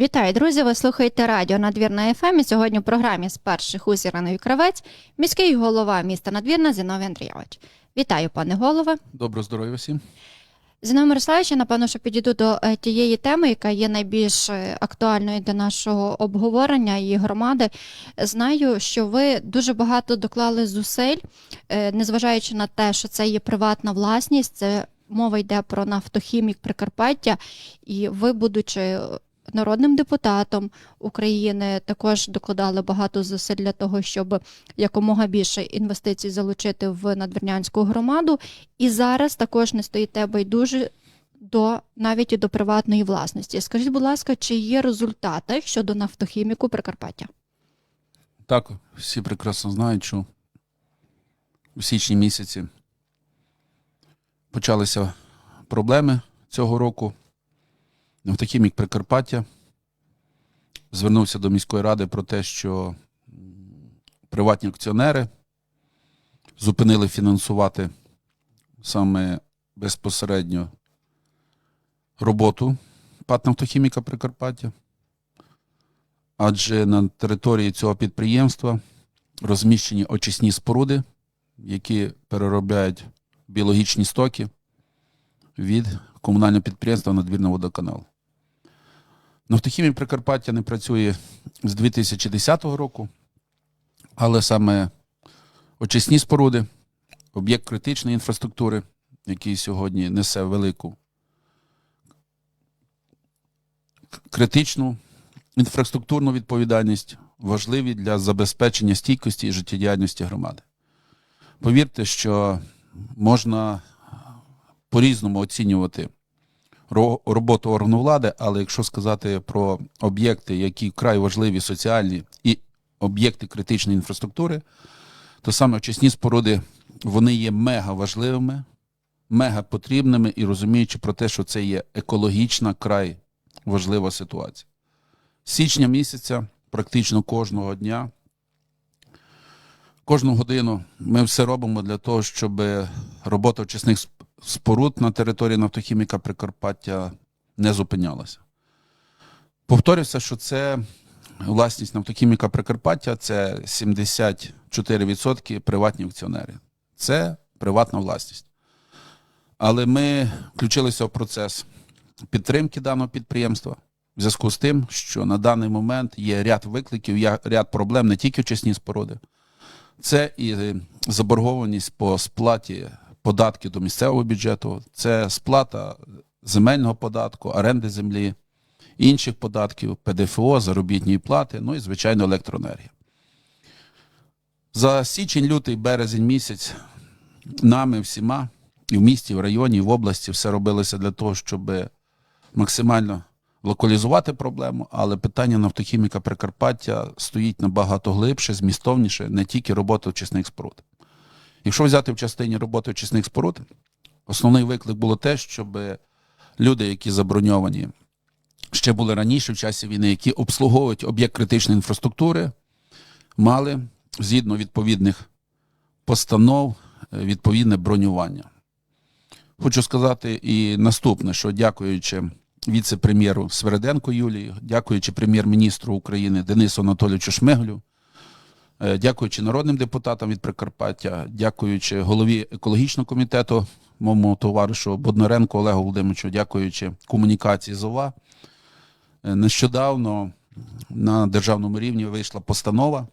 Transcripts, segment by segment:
Вітаю, друзі! Ви слухаєте радіо Надвірна ФМ. І сьогодні в програмі з перших уст Кравець міський голова міста Надвірна Зіновій Андрійович. Вітаю, пане голове. Доброго здоров'я всім. Зіновій Мирославович, я, напевно, що підійду до е, тієї теми, яка є найбільш е, актуальною для нашого обговорення і громади. Знаю, що ви дуже багато доклали зусиль, е, незважаючи на те, що це є приватна власність, це мова йде про нафтохімік Прикарпаття, і ви, будучи народним депутатом України, також докладали багато зусиль для того, щоб якомога більше інвестицій залучити в надвірнянську громаду. І зараз також не стоїте байдуже до навіть і до приватної власності. Скажіть, будь ласка, чи є результати щодо нафтохіміку Прикарпаття? Так, всі прекрасно знають, що у січні місяці почалися проблеми цього року. Нафтохімік Прикарпаття звернувся до міської ради про те, що приватні акціонери зупинили фінансувати саме безпосередньо роботу ПАТ «Нафтохіміка Прикарпаття. Адже на території цього підприємства розміщені очисні споруди, які переробляють біологічні стоки від комунального підприємства Надвірний водоканал. Нафтохімія Прикарпаття не працює з 2010 року, але саме очисні споруди, об'єкт критичної інфраструктури, який сьогодні несе велику критичну інфраструктурну відповідальність, важливі для забезпечення стійкості і життєдіяльності громади. Повірте, що можна по-різному оцінювати роботу органу влади, але якщо сказати про об'єкти, які вкрай важливі соціальні і об'єкти критичної інфраструктури, то саме очисні споруди вони є мега важливими, мега потрібними і розуміючи про те, що це є екологічна край важлива ситуація. З січня місяця, практично кожного дня, кожну годину ми все робимо для того, щоб робота очисних сп- споруд на території нафтохіміка Прикарпаття не зупинялася. Повторюся, що це власність нафтохіміка Прикарпаття це 74% приватні акціонери. Це приватна власність. Але ми включилися в процес підтримки даного підприємства в зв'язку з тим, що на даний момент є ряд викликів, ряд проблем не тільки в чесні споруди, це і заборгованість по сплаті податків до місцевого бюджету, це сплата земельного податку, оренди землі, інших податків, ПДФО, заробітної плати, ну і, звичайно, електроенергія. За січень, лютий, березень місяць нами всіма і в місті, і в районі, і в області все робилося для того, щоб максимально локалізувати проблему, але питання нафтохіміка Прикарпаття стоїть набагато глибше, змістовніше, не тільки робота очисних споруд. Якщо взяти в частині роботи очисних споруд, основний виклик було те, щоб люди, які заброньовані ще були раніше в часі війни, які обслуговують об'єкт критичної інфраструктури, мали згідно відповідних постанов е, відповідне бронювання. Хочу сказати і наступне, що дякуючи віце-прем'єру Свереденко Юлії, дякуючи прем'єр-міністру України Денису Анатолійовичу Шмиглю, е, дякуючи народним депутатам від Прикарпаття, дякуючи голові екологічного комітету, моєму товаришу Боднаренко Олегу Володимировичу, дякуючи комунікації з ОВА, е, нещодавно на державному рівні вийшла постанова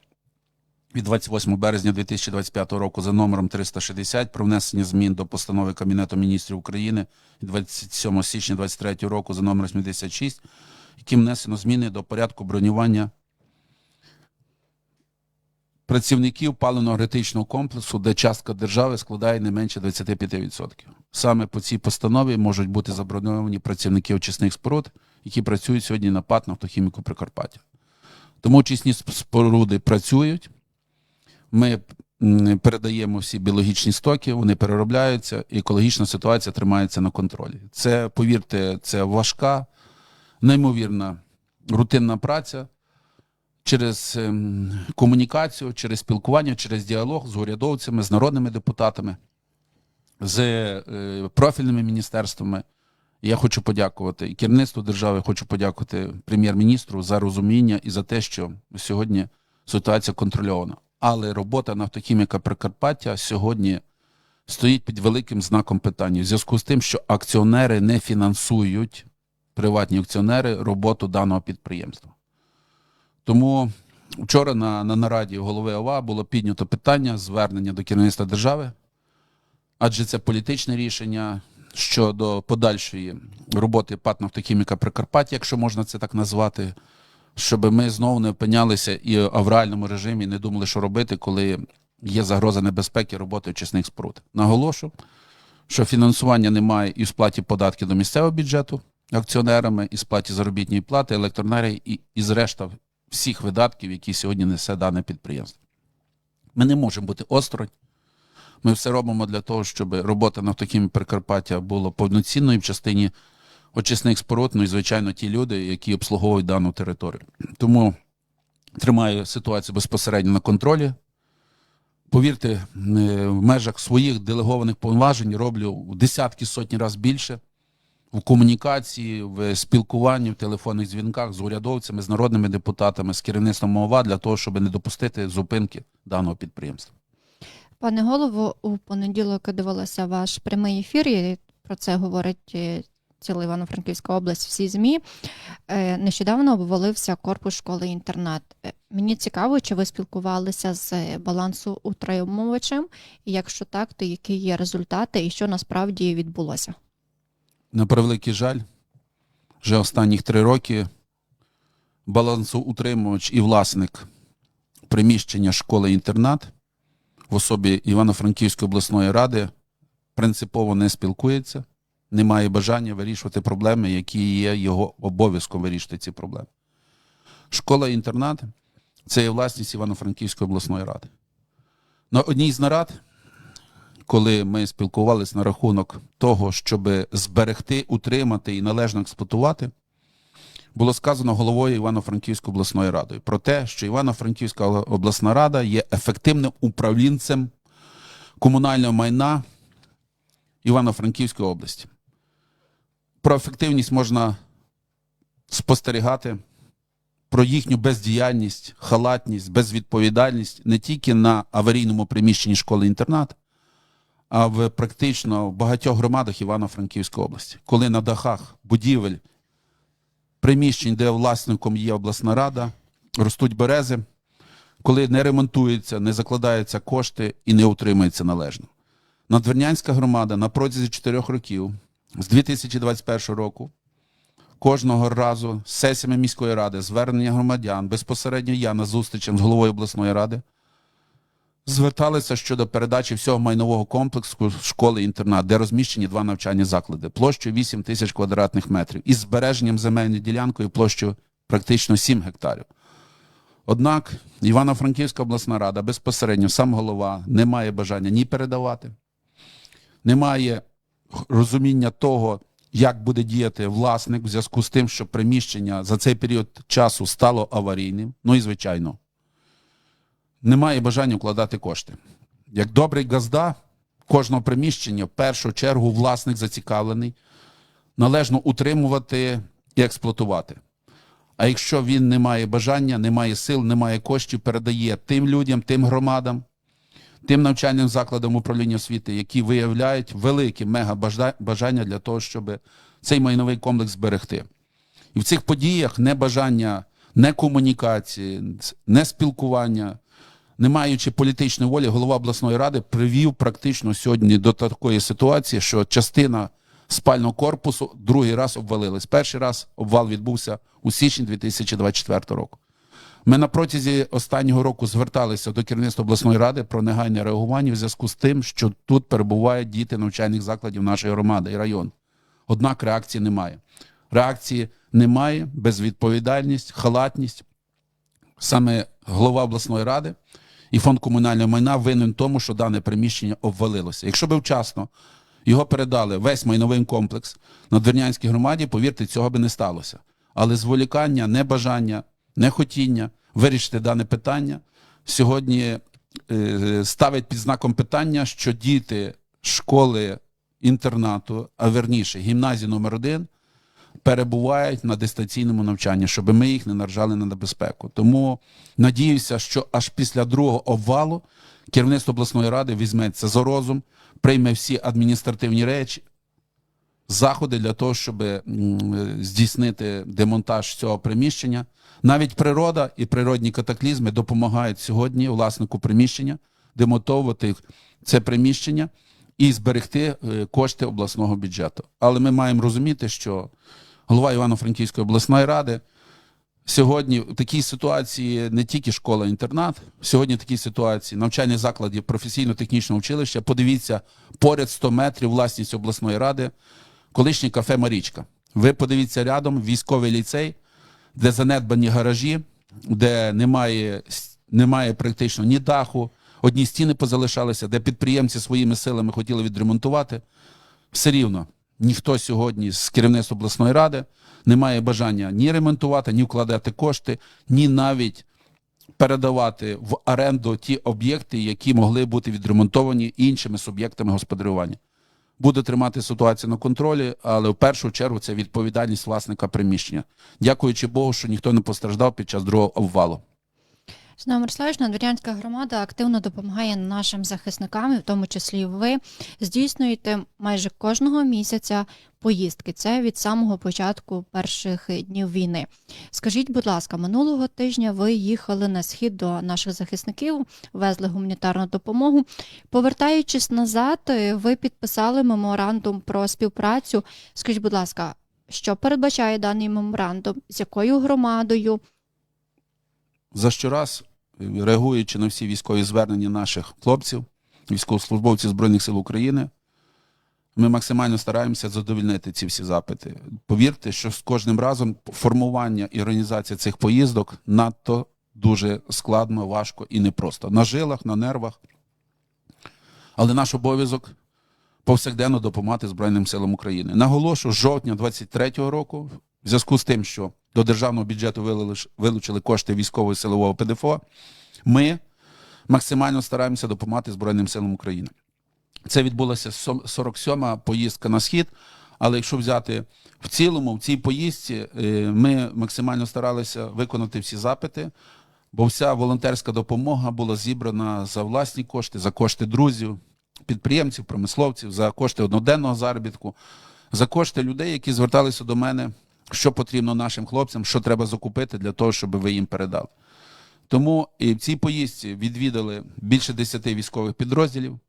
від 28 березня 2025 року за номером 360 про внесення змін до постанови Кабінету міністрів України від 27 січня 2023 року за номером 76, яким внесено зміни до порядку бронювання працівників паливно-енергетичного комплексу, де частка держави складає не менше 25%. Саме по цій постанові можуть бути заброньовані працівники очисних споруд, які працюють сьогодні на ПАТ «Нафтохіміку Прикарпаття. Тому очисні споруди працюють. Ми передаємо всі біологічні стоки, вони переробляються, і екологічна ситуація тримається на контролі. Це, повірте, це важка, неймовірна рутинна праця через ем, комунікацію, через спілкування, через діалог з урядовцями, з народними депутатами, з е, профільними міністерствами. Я хочу подякувати і керівництву держави, хочу подякувати прем'єр-міністру за розуміння і за те, що сьогодні ситуація контрольована. Але робота нафтохіміка Прикарпаття сьогодні стоїть під великим знаком питання в зв'язку з тим, що акціонери не фінансують приватні акціонери роботу даного підприємства. Тому вчора на, на нараді голови ОВА було піднято питання звернення до керівництва держави, адже це політичне рішення щодо подальшої роботи ПАТ «Нафтохіміка Прикарпаття, якщо можна це так назвати, щоб ми знову не опинялися і в авральному режимі не думали, що робити, коли є загроза небезпеки роботи очисних споруд. Наголошу, що фінансування немає і в сплаті податків до місцевого бюджету акціонерами, і сплаті заробітної плати, електроенергії і, і зрешта всіх видатків, які сьогодні несе дане підприємство. Ми не можемо бути осторонь. Ми все робимо для того, щоб робота нафтохімії Прикарпаття була повноцінною в частині очисних споруд, ну і, звичайно, ті люди, які обслуговують дану територію. Тому тримаю ситуацію безпосередньо на контролі. Повірте, е, в межах своїх делегованих повноважень роблю десятки сотні разів більше в комунікації, в спілкуванні, в телефонних дзвінках з урядовцями, з народними депутатами, з керівництвом ОВА для того, щоб не допустити зупинки даного підприємства. Пане голово, у понеділок дивилася ваш прямий ефір, і про це говорить е, ціла Івано-Франківська область, всі ЗМІ. Е, Нещодавно обвалився корпус школи-інтернат. Е, Мені цікаво, чи ви спілкувалися з балансоутримувачем, і якщо так, то які є результати і що насправді відбулося? На превеликий жаль, вже останніх три роки балансоутримувач і власник приміщення школи-інтернат в особі Івано-Франківської обласної ради принципово не спілкується, не має бажання вирішувати проблеми, які є його обов'язком вирішити ці проблеми. Школа-інтернат це є власність Івано-Франківської обласної ради. На одній з нарад коли ми спілкувалися на рахунок того, щоб зберегти, утримати і належно експлуатувати, було сказано головою Івано-Франківської обласної ради про те, що Івано-Франківська обласна рада є ефективним управлінцем комунального майна Івано-Франківської області. Про ефективність можна спостерігати, про їхню бездіяльність, халатність, безвідповідальність не тільки на аварійному приміщенні школи-інтернат, а в практично в багатьох громадах Івано-Франківської області, коли на дахах будівель, приміщень, де власником є обласна рада, ростуть берези, коли не ремонтуються, не закладаються кошти і не утримується належно. Надвірнянська громада на протязі 4 років з 2021 року кожного разу з сесіями міської ради, звернення громадян, безпосередньо я на зустрічах з головою обласної ради зверталися щодо передачі всього майнового комплексу школи-інтернат, де розміщені два навчальні заклади, площею 8 тисяч квадратних метрів із збереженням земельної ділянкою площею практично 7 гектарів. Однак Івано-Франківська обласна рада безпосередньо сам голова не має бажання ні передавати, не має розуміння того, як буде діяти власник в зв'язку з тим, що приміщення за цей період часу стало аварійним. Ну і звичайно, немає бажання вкладати кошти. Як добрий газда кожного приміщення, в першу чергу власник зацікавлений належно утримувати і експлуатувати. А якщо він не має бажання, не має сил, не має коштів, передає тим людям, тим громадам, тим навчальним закладам управління освіти, які виявляють велике мега-бажання для того, щоб цей майновий комплекс зберегти. І в цих подіях не бажання, не комунікації, не спілкування, не маючи політичної волі, голова обласної ради привів практично сьогодні до такої ситуації, що частина спального корпусу другий раз обвалилась. Перший раз обвал відбувся у січні 2024 року. Ми на протязі останнього року зверталися до керівництва обласної ради про негайне реагування в зв'язку з тим, що тут перебувають діти навчальних закладів нашої громади і району. Однак реакції немає. Реакції немає, безвідповідальність, халатність. Саме голова обласної ради і фонд комунального майна винен тому, що дане приміщення обвалилося. Якщо би вчасно його передали весь майновий комплекс на Двернянській громаді, повірте, цього би не сталося. Але зволікання, небажання, нехотіння вирішити дане питання сьогодні е, ставить під знаком питання, що діти школи інтернату, а верніше гімназії номер 1 перебувають на дистанційному навчанні, щоб ми їх не наражали на небезпеку. Тому надіюся, що аж після другого обвалу керівництво обласної ради візьметься за розум, прийме всі адміністративні речі, заходи для того, щоб здійснити демонтаж цього приміщення. Навіть природа і природні катаклізми допомагають сьогодні власнику приміщення демонтовувати це приміщення і зберегти е, кошти обласного бюджету. Але ми маємо розуміти, що голова Івано-Франківської обласної ради сьогодні в такій ситуації не тільки школа-інтернат, сьогодні в такій ситуації навчальні заклади професійно-технічного училища. Подивіться, поряд 100 метрів власність обласної ради, колишнє кафе Марічка. Ви подивіться рядом військовий ліцей, де занедбані гаражі, де немає, немає практично ні даху, одні стіни позалишалися, де підприємці своїми силами хотіли відремонтувати. Все рівно ніхто сьогодні з керівництва обласної ради не має бажання ні ремонтувати, ні вкладати кошти, ні навіть передавати в оренду ті об'єкти, які могли бути відремонтовані іншими суб'єктами господарювання. Буде тримати ситуацію на контролі, але в першу чергу це відповідальність власника приміщення. Дякуючи Богу, що ніхто не постраждав під час другого обвалу. Знову Мирославович, Надвірянська громада активно допомагає нашим захисникам, в тому числі ви здійснюєте майже кожного місяця поїздки. Це від самого початку перших днів війни. Скажіть, будь ласка, минулого тижня ви їхали на схід до наших захисників, везли гуманітарну допомогу. Повертаючись назад, ви підписали меморандум про співпрацю. Скажіть, будь ласка, що передбачає даний меморандум? З якою громадою? За щораз, реагуючи на всі військові звернення наших хлопців, військовослужбовців Збройних сил України, ми максимально стараємося задовольнити ці всі запити. Повірте, що з кожним разом формування і організація цих поїздок надто дуже складно, важко і непросто. На жилах, на нервах. Але наш обов'язок повсякденно допомагати Збройним силам України. Наголошу, жовтня 23-го року, в зв'язку з тим, що до державного бюджету вилучили кошти військового і силового ПДФО, ми максимально стараємося допомагати Збройним силам України. Це відбулася сом- 47-ма поїздка на схід. Але якщо взяти в цілому, в цій поїздці е, ми максимально старалися виконати всі запити, бо вся волонтерська допомога була зібрана за власні кошти, за кошти друзів, підприємців, промисловців, за кошти одноденного заробітку, за кошти людей, які зверталися до мене, що потрібно нашим хлопцям, що треба закупити для того, щоб ви їм передали. Тому і в цій поїздці відвідали більше 10 військових підрозділів,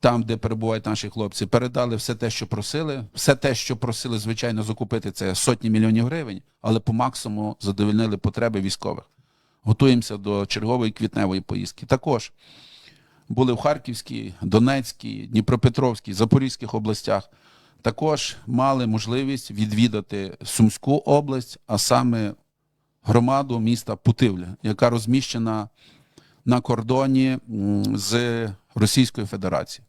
там, де перебувають наші хлопці, передали все те, що просили. Все те, що просили, звичайно, закупити, це сотні мільйонів гривень, але по максимуму задовольнили потреби військових. Готуємося до чергової квітневої поїздки. Також були в Харківській, Донецькій, Дніпропетровській, Запорізьких областях. Також мали можливість відвідати Сумську область, а саме громаду міста Путивля, яка розміщена на кордоні з Російською Федерацією.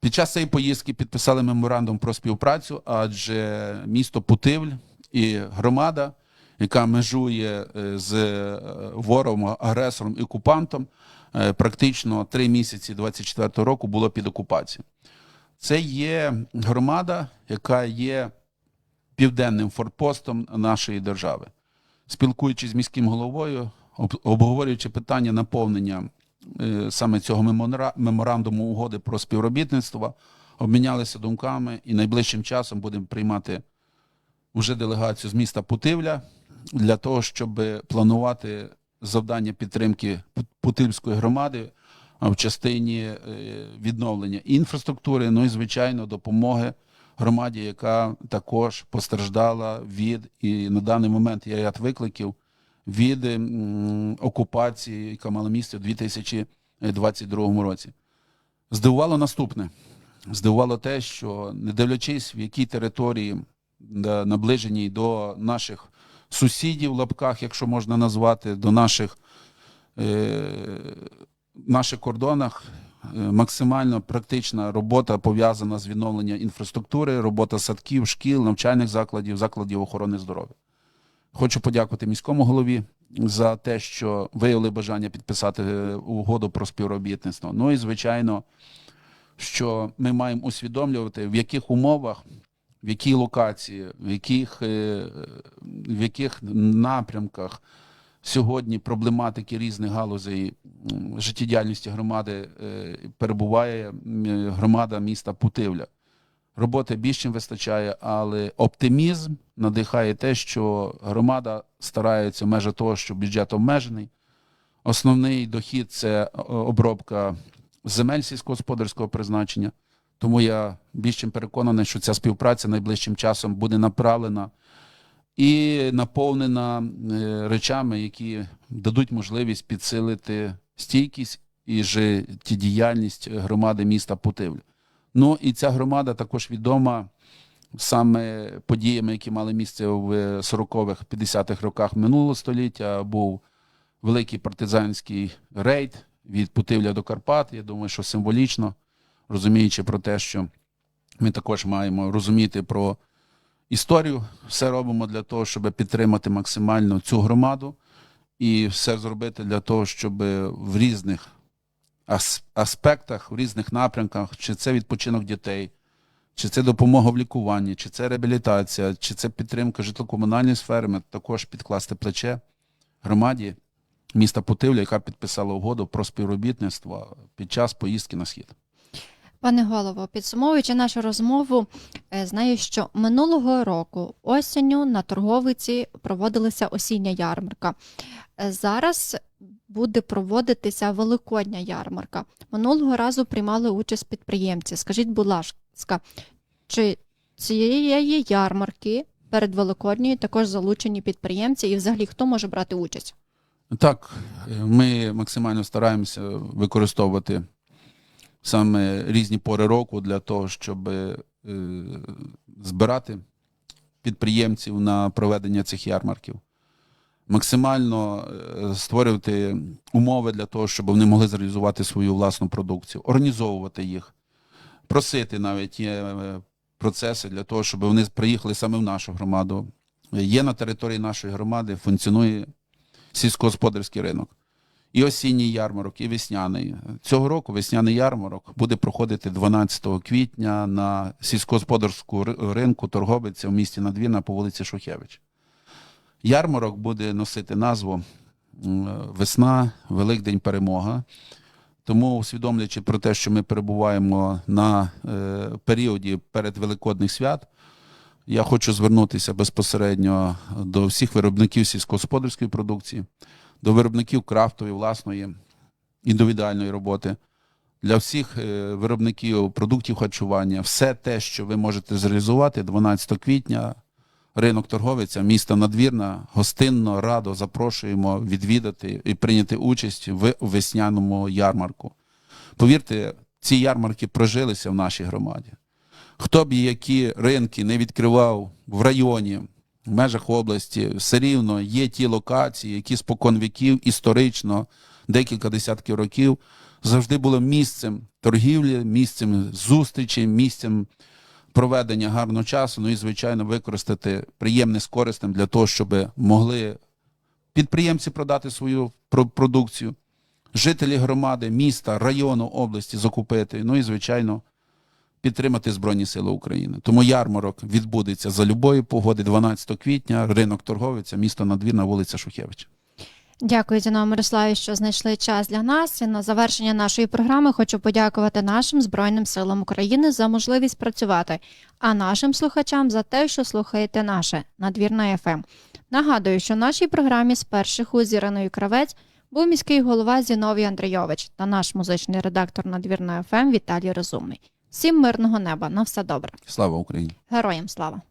Під час цієї поїздки підписали меморандум про співпрацю, адже місто Путивль і громада, яка межує е, з е, ворогом, агресором і окупантом, е, практично три місяці 24 року було під окупацією. Це є громада, яка є південним форпостом нашої держави. Спілкуючись з міським головою, обговорюючи питання наповнення е, саме цього мемора- меморандуму угоди про співробітництво, обмінялися думками і найближчим часом будемо приймати вже делегацію з міста Путивля для того, щоб планувати завдання підтримки Пу- Путильської громади в частині е, відновлення інфраструктури, ну і звичайно допомоги громаді, яка також постраждала від і на даний момент є ряд викликів від окупації, яка мала місце у 2022 році. Здивувало наступне. Здивувало те, що не дивлячись, в якій території наближеній до наших сусідів лапках, якщо можна назвати, до наших, е, наших кордонах, е, максимально практична робота пов'язана з відновленням інфраструктури, робота садків, шкіл, навчальних закладів, закладів охорони здоров'я. Хочу подякувати міському голові за те, що виявили бажання підписати е, угоду про співробітництво. Ну і звичайно, що ми маємо усвідомлювати, в яких умовах, в якій локації, в яких, е, в яких напрямках сьогодні проблематики різних галузей життєдіяльності громади е, перебуває громада міста Путивля. Роботи більш чим вистачає, але оптимізм надихає те, що громада старається в межах того, що бюджет обмежений. Основний дохід це е, обробка земель сільськогосподарського призначення. Тому я більш чим переконаний, що ця співпраця найближчим часом буде направлена і наповнена е, речами, які дадуть можливість підсилити стійкість і життєдіяльність громади міста Путивля. Ну і ця громада також відома саме подіями, які мали місце в 40-х, 50-х роках минулого століття. Був великий партизанський рейд від Путивля до Карпат. Я думаю, що символічно, розуміючи про те, що ми також маємо розуміти про історію, все робимо для того, щоб підтримати максимально цю громаду і все зробити для того, щоб в різних аспектах, в різних напрямках, чи це відпочинок дітей, чи це допомога в лікуванні, чи це реабілітація, чи це підтримка житлово-комунальної сфери, ми також підкласти плече громаді міста Путивля, яка підписала угоду про співробітництво під час поїздки на схід. Пане голово, підсумовуючи нашу розмову, е, знаю, що минулого року осінню на торговиці проводилася осіння ярмарка. Е, Зараз буде проводитися великодня ярмарка. Минулого разу приймали участь підприємці. Скажіть, будь ласка, чи цієї ярмарки перед Великодньою також залучені підприємці, і взагалі хто може брати участь? Так, е, ми максимально стараємося використовувати саме різні пори року для того, щоб е, збирати підприємців на проведення цих ярмарків, максимально е, створювати умови для того, щоб вони могли зреалізувати свою власну продукцію, організовувати їх, просити навіть є е, процеси для того, щоб вони приїхали саме в нашу громаду. Є на території нашої громади, функціонує сільськогосподарський ринок. І осінній ярмарок, і весняний. Цього року весняний ярмарок буде проходити 12 квітня на сільськогосподарську ринку торговиця в місті Надвірна по вулиці Шухевич. Ярмарок буде носити назву Весна, Великдень Перемога. Тому, усвідомлюючи про те, що ми перебуваємо на е, періоді перед Великодних свят, я хочу звернутися безпосередньо до всіх виробників сільськогосподарської продукції, до виробників крафтової, власної, індивідуальної роботи, для всіх е, виробників продуктів харчування, все те, що ви можете зреалізувати 12 квітня, ринок торговиця, місто Надвірна, гостинно, радо запрошуємо відвідати і прийняти участь в весняному ярмарку. Повірте, ці ярмарки прожилися в нашій громаді. Хто б які ринки не відкривав в районі, в межах області, все рівно є ті локації, які спокон віків, історично, декілька десятків років, завжди було місцем торгівлі, місцем зустрічі, місцем проведення гарного часу, ну і, звичайно, використати приємне з корисним для того, щоб могли підприємці продати свою продукцію, жителі громади, міста, району, області закупити, ну і, звичайно, підтримати Збройні Сили України. Тому ярмарок відбудеться за любої погоди 12 квітня, ринок торговиця, місто Надвірна, вулиця Шухевича. Дякую, Зіно Мирославі, що знайшли час для нас. І на завершення нашої програми хочу подякувати нашим Збройним силам України за можливість працювати, а нашим слухачам за те, що слухаєте наше надвірна ФМ. Нагадую, що в нашій програмі з перших уз з Кравець був міський голова Зіновій Андрійович та наш музичний редактор надвірної ФМ Віталій Розумний. Всім мирного неба, на все добре. Слава Україні! Героям слава!